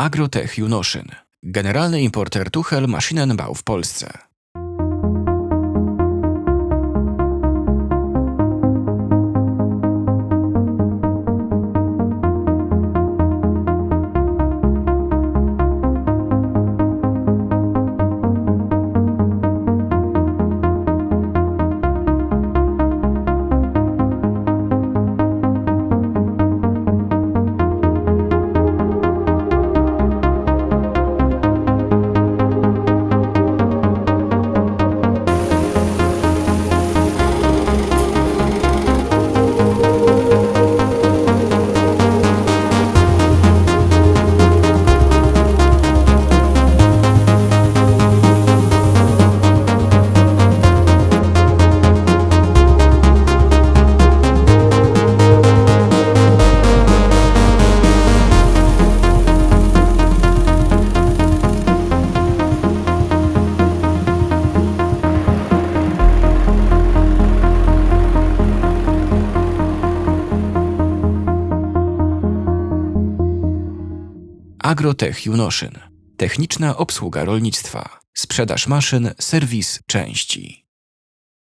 Agrotech Junoszyn. Generalny importer Tuchel Maschinenbau w Polsce. Agrotech Junoszyn. Techniczna obsługa rolnictwa. Sprzedaż maszyn, serwis, części.